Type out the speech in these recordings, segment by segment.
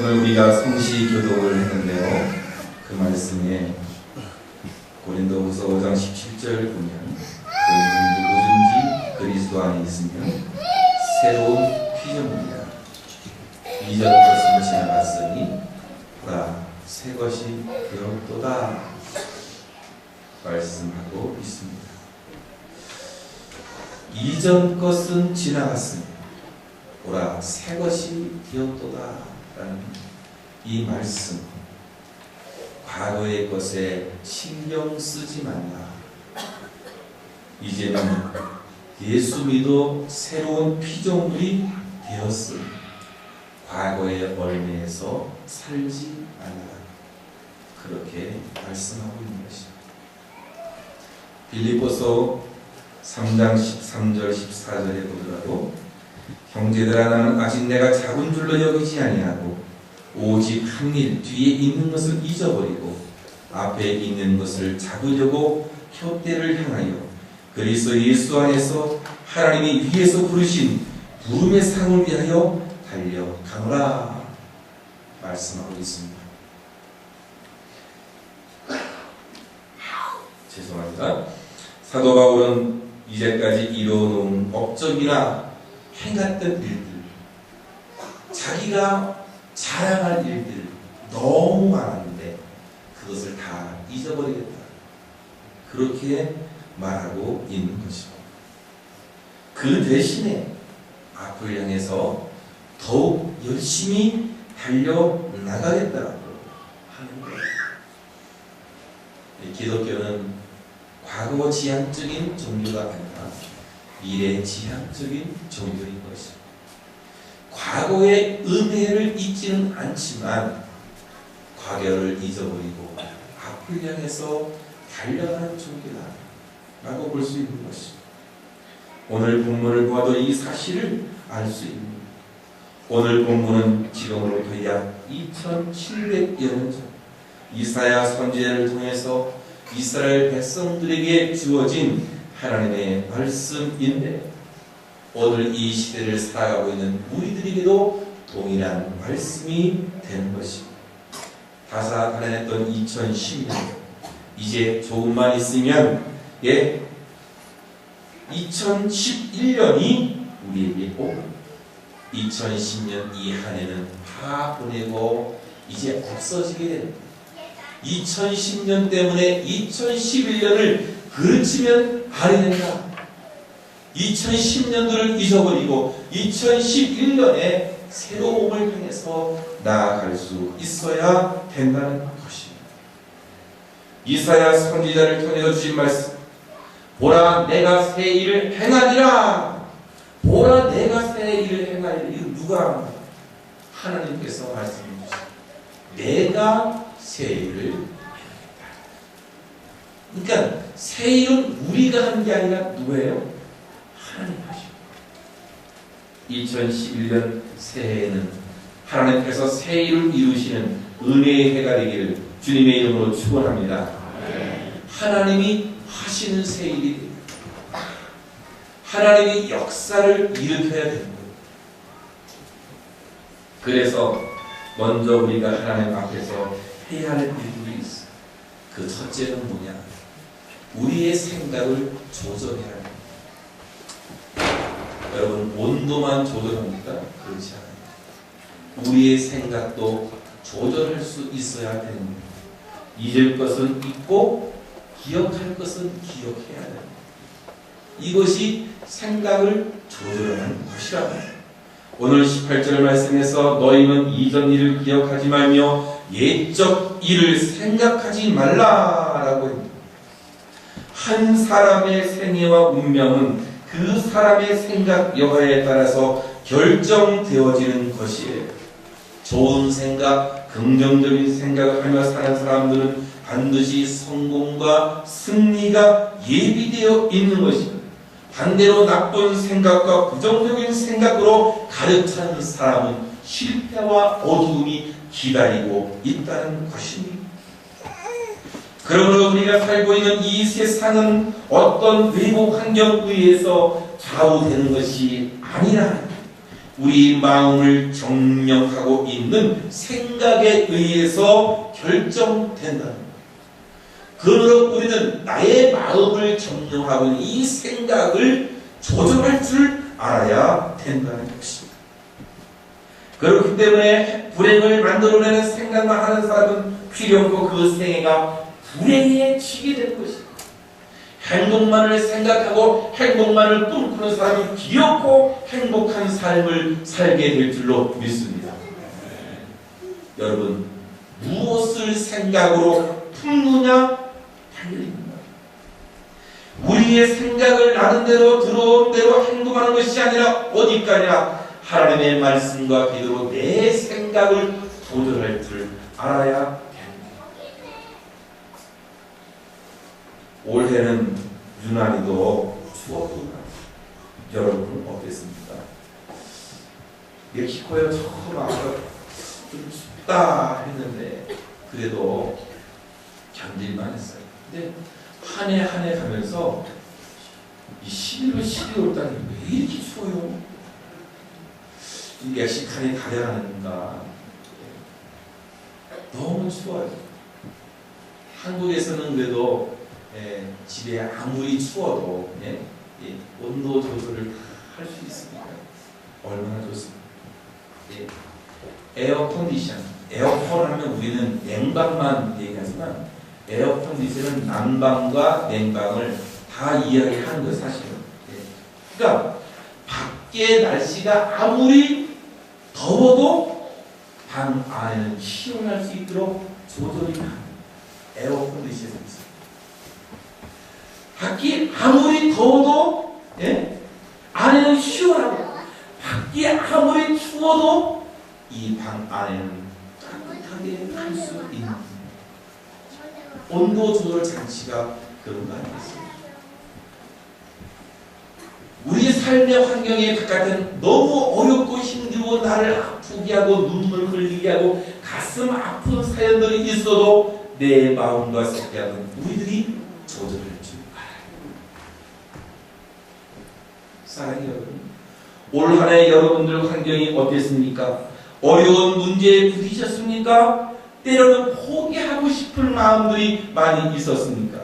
오늘 우리가 성시 교독을 했는데요. 그 말씀에 고린도후서 5장 17절 보면 그 누구든지 그리스도 안에 있으면 새로운 피조물이라 이전 것은 지나갔으니 보라 새 것이 되었도다 말씀하고 있습니다. 이전 것은 지나갔으니 보라 새 것이 되었도다 이 말씀 과거의 것에 신경 쓰지 말라. 이제는 예수 믿어 새로운 피조물이 되었으니 과거의 얼매에서 살지 말라. 그렇게 말씀하고 있는 것입니다. 빌립보서 3장 13절 14절에 보더라도 형제들아 나는 아직 내가 작은 줄로 여기지 아니하고 오직 한 일 뒤에 있는 것을 잊어버리고 앞에 있는 것을 잡으려고 혀대를 향하여 그리스도 예수 안에서 하나님이 위에서 부르신 부름의 상을 위하여 달려가노라 말씀하고 있습니다. 죄송합니다. 사도 바울은 이제까지 이뤄놓은 업적이나 행했던 일들, 자기가 자랑할 일들 너무 많았는데 그것을 다 잊어버리겠다. 그렇게 말하고 있는 것입니다. 그 대신에 앞을 향해서 더욱 열심히 달려나가겠다고 하는 거예요. 기독교는 과거 지향적인 종교가 아니라 미래 지향적인 종교인 것입니다. 과거의 은혜를 잊지는 않지만 과거를 잊어버리고 앞을 향해서 달려가는 종교다 라고 볼 수 있는 것입니다. 오늘 본문을 보아도 이 사실을 알 수 있습니다. 오늘 본문은 지금으로부터 약 2700여 년 전 이사야 선지자를 통해서 이스라엘 백성들에게 주어진 하나님의 말씀인데 오늘 이 시대를 살아가고 있는 우리들에게도 동일한 말씀이 되는 것입니다. 다사다난했던 2010년 이제 조금만 있으면 예 2011년이 우리에게 오고 2010년 이 한 해는 다 보내고 이제 없어지게 됩니다. 2010년 때문에 2011년을 그르치면 안 된다. 2010년도를 잊어버리고 2011년에 새로움을 향해서 나아갈 수 있어야 된다는 것입니다. 이사야 선지자를 통해서 주신 말씀 보라 내가 새 일을 행하리라 보라 내가 새 일을 행하리라 이거 누가? 하나님께서 말씀해 주십니다. 내가 새 일을 행하리라 그러니까 새 일은 우리가 한 게 아니라 누구예요? 하나님 하시고 2011년 새해에는 하나님께서 새 일을 이루시는 은혜의 해가 되기를 주님의 이름으로 축원합니다. 하나님이 하시는 새 일이 됩니다. 하나님이 역사를 일으켜야 됩니다. 그래서 먼저 우리가 하나님 앞에서 해야 할 일들이 있어요. 그 첫째는 뭐냐? 우리의 생각을 조절해야 합니다. 여러분 온도만 조절합니까? 그렇지 않아요. 우리의 생각도 조절할 수 있어야 됩니다. 잊을 것은 잊고 기억할 것은 기억해야 됩니다. 이것이 생각을 조절하는 것이라고 오늘 18절 말씀에서 너희는 이전 일을 기억하지 말며 옛적 일을 생각하지 말라라고 합니다. 한 사람의 생애와 운명은 그 사람의 생각 여하에 따라서 결정되어지는 것이에요. 좋은 생각, 긍정적인 생각을 하며 사는 사람들은 반드시 성공과 승리가 예비되어 있는 것입니다. 반대로 나쁜 생각과 부정적인 생각으로 가득 찬 사람은 실패와 어두움이 기다리고 있다는 것입니다. 그러므로 우리가 살고 있는 이 세상은 어떤 외부 환경 의해서 좌우되는 것이 아니라 우리 마음을 정령하고 있는 생각에 의해서 결정된다는 것. 그러므로 우리는 나의 마음을 점령하고 있는 이 생각을 조절할 줄 알아야 된다는 것입니다. 그렇기 때문에 불행을 만들어내는 생각만 하는 사람은 필요 없고 그 생애가 불행에 치게 되는 것입니다. 행복만을 생각하고 행복만을 꿈꾸는 사람이 귀엽고 행복한 삶을 살게 될 줄로 믿습니다. 여러분 무엇을 생각으로 품느냐 달립니다. 우리의 생각을 나는 대로 들어온 대로 행동하는 것이 아니라 어디까지나 하나님의 말씀과 기도로 내 생각을 조절할 줄 알아야 됩니다. 올해는 유난히도 추웠구나. 여러분 어땠습니까? 멕시코에 처음 와서 좀 춥다 했는데 그래도 견딜만 했어요. 근데 한 해 한 해 가면서 이 11월 12월 달이 왜 이렇게 추워요? 이 멕시칸이 가려하는가 너무 추워요. 한국에서는 그래도 예, 집에 아무리 추워도 예, 예, 온도 조절을 다 할 수 있으니까 얼마나 좋습니까? 예, 에어 컨디션, 에어컨 하면 우리는 냉방만 얘기하지만 에어 컨디션은 난방과 냉방을 다 이야기하는 거 사실은. 예. 그러니까 밖에 날씨가 아무리 더워도 방 안에는 시원할 수 있도록 조절이. 에어 컨디션이 있어요. 밖이 아무리 더워도 예? 안에는 시원하고 밖이 아무리 추워도 이 방 안에는 따뜻하게 할 수 있는 온도 조절 장치가 그런 거 아니겠습니까? 우리 삶의 환경에 바깥은 너무 어렵고 힘들고 나를 아프게 하고 눈물 흘리게 하고 가슴 아픈 사연들이 있어도 내 마음과 생각은 우리들이 조절할 줄 알아요. 사랑해 여러분. 올 한 해 여러분들 환경이 어땠습니까? 어려운 문제에 부딪혔습니까? 때로는 포기하고 싶을 마음들이 많이 있었습니까?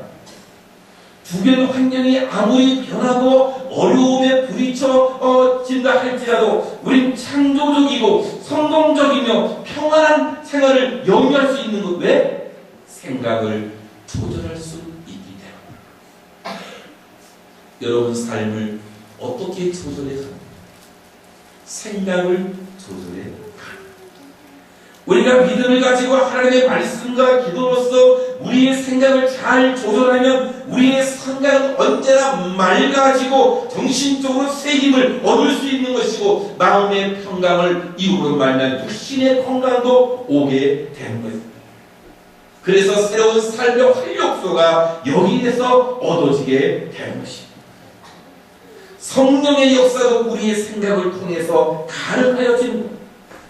주변 환경이 아무리 변하고 어려움에 부딪혀진다 할지라도 우린 창조적이고 성공적이며 평안한 생활을 영위할 수 있는 것 왜? 생각을 조절할 수 있기 때문에 여러분 삶을 어떻게 조절해 갑니까? 생각을 조절해. 우리가 믿음을 가지고 하나님의 말씀과 기도로서 우리의 생각을 잘 조절하면 우리의 생각은 언제나 맑아지고 정신적으로 새 힘을 얻을 수 있는 것이고 마음의 평강을 이루고 말면 육신의 건강도 오게 되는 것입니다. 그래서 새로운 삶의 활력소가 여기에서 얻어지게 되는 것입니다. 성령의 역사도 우리의 생각을 통해서 가능하여지는 것.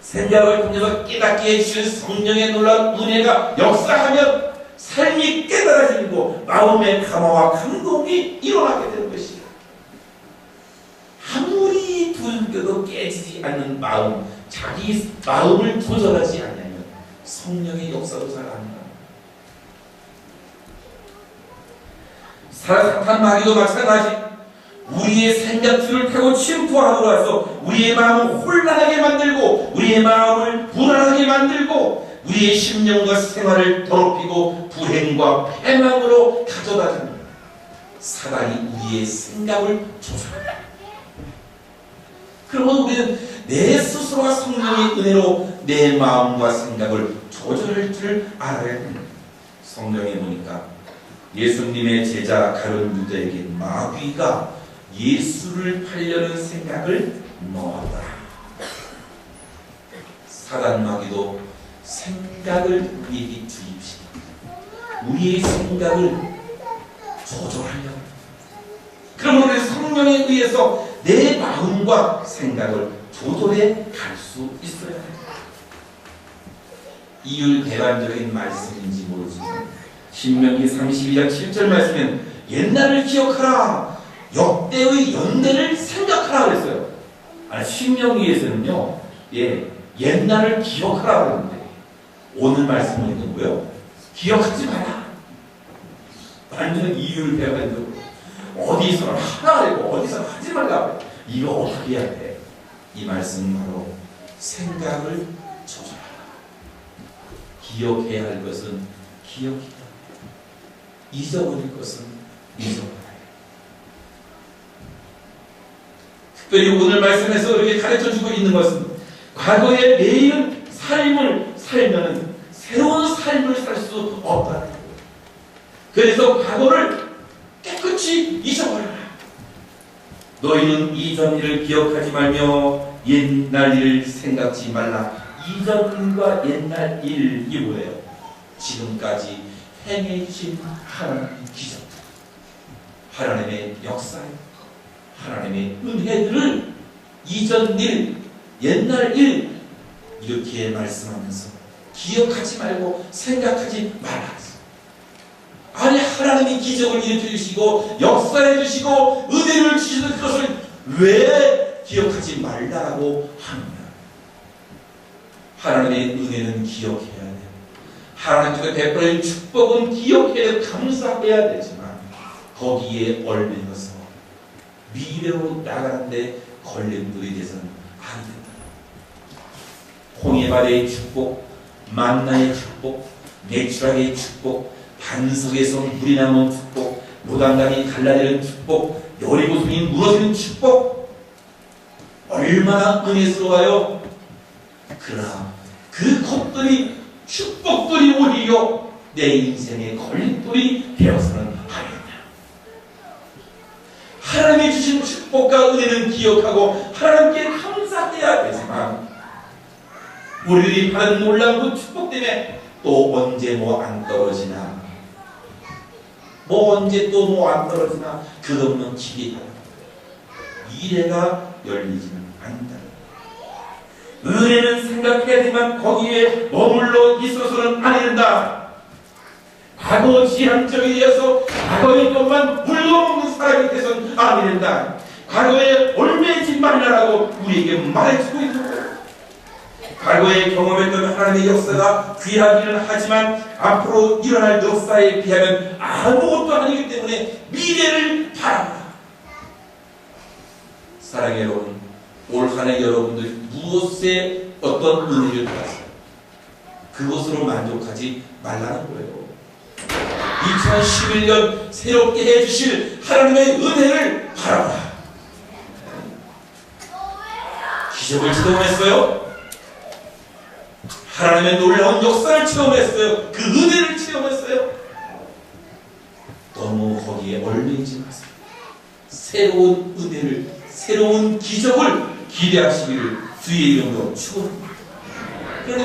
생각을 통해서 깨닫게 해주신 성령의 놀라운 은혜가 역사하면 삶이 깨달아지고 마음의 감화와 감동이 일어나게 되는 것이다. 아무리 두들겨도 깨지지 않는 마음, 자기 마음을 조절하지 않으면 성령의 역사도 잘 안 나. 사탄 마귀도 마찬가지. 우리의 생각들을 타고 침투하고 와서 우리의 마음을 혼란하게 만들고 우리의 마음을 불안하게 만들고 우리의 심령과 생활을 더럽히고 불행과 패망으로 가져다 줍니다. 사단이 우리의 생각을 조절합니다. 그러면 우리는 내 스스로가 성령의 은혜로 내 마음과 생각을 조절할 줄 알아야 됩니다. 성경에 보니까 예수님의 제자 가룟 유다에게 마귀가 예수를 팔려는 생각을 넣었다. 사단 마귀도 생각을 우리에게 주입시킵니다. 우리의 생각을 조절하려고. 그러면 우리 성령에 의해서 내 마음과 생각을 조절해 갈 수 있어야 합니다. 이율 대반적인 말씀인지 모르지만 신명기 32장 7절 말씀엔 옛날을 기억하라 역대의 연대를 생각하라 그랬어요. 아, 신명기에서는요, 예, 옛날을 기억하라고 하는데, 오늘 말씀은 뭐예요? 기억하지 마라. 완전 이유를 배워가지고, 어디서는 하라고, 어디서는 하지 말라고. 이거 어떻게 해야 돼? 이 말씀은 바로 생각을 조절하라. 기억해야 할 것은 기억이다. 잊어버릴 것은 잊어버려 야 특별히 오늘 말씀에서 이렇게 가르쳐 주고 있는 것은 과거의 매일 삶을 살면은 새로운 삶을 살수 거예요. 그래서 과거를 깨끗이 잊어버려라. 너희는 이전 일을 기억하지 말며 옛날 일을 생각지 말라. 이전 일과 옛날 일이 뭐예요? 지금까지 행해진 하나님의 기적, 하나님의 역사, 하나님의 은혜들을 이전 일, 옛날 일 이렇게 말씀하면서 기억하지 말고 생각하지 말라. 아니 하나님이 기적을 일으켜 주시고 역사해 주시고 은혜를 주시는 그것을 왜 기억하지 말라고 하느냐? 하나님의 은혜는 기억해야 돼요. 하나님께서 베풀어진 축복은 기억해야 감사해야 되지만 거기에 얽매여서 미래로 나가는데 걸림돌이 돼서는 안 된다. 홍해바다의 축복, 만나의 축복, 내추락의 축복, 반석에서 물이 나오는 축복, 무당강이 갈라지는 축복, 여리고성이 무너지는 축복, 얼마나 은혜스러워요. 그러나 그 것들이 축복들이 오히려 내 인생의 걸림돌이 되어서는 안 된다. 하나님이 주신 축 복과 은혜는 기억하고 하나님께 감사해야 되지만 우리들이 받은 놀라운 그 축복 때문에 또 언제 뭐 안 떨어지나 뭐 언제 또 뭐 안 떨어지나 기대하는 거예요. 미래가 열리지는 않는다. 은혜는 생각해야 되지만 거기에 머물러 있어서는 안 된다. 과거 지향적이 되어서 과거의 것만 물러먹는 사람이 돼서는 안 된다. 과거에 얽매이지 말라라고 우리에게 말해주고 있는. 과거에 경험했던 하나님의 역사가 귀하기는 하지만 앞으로 일어날 역사에 비하면 아무것도 아니기 때문에 미래를 바라보라. 사랑의 여러분, 올 한해 여러분들 무엇에 어떤 은혜를 받았어요? 그것으로 만족하지 말라는 거예요. 2011년 새롭게 해주실 하나님의 은혜를 바라보라. 기적을 체험했어요. 하나님의 놀라운 역사를 체험했어요. 그 은혜를 체험했어요. 너무 거기에 얽매이지 마세요. 새로운 은혜를, 새로운 기적을 기대하시기를 주의 이름으로 축원합니다. 그러니까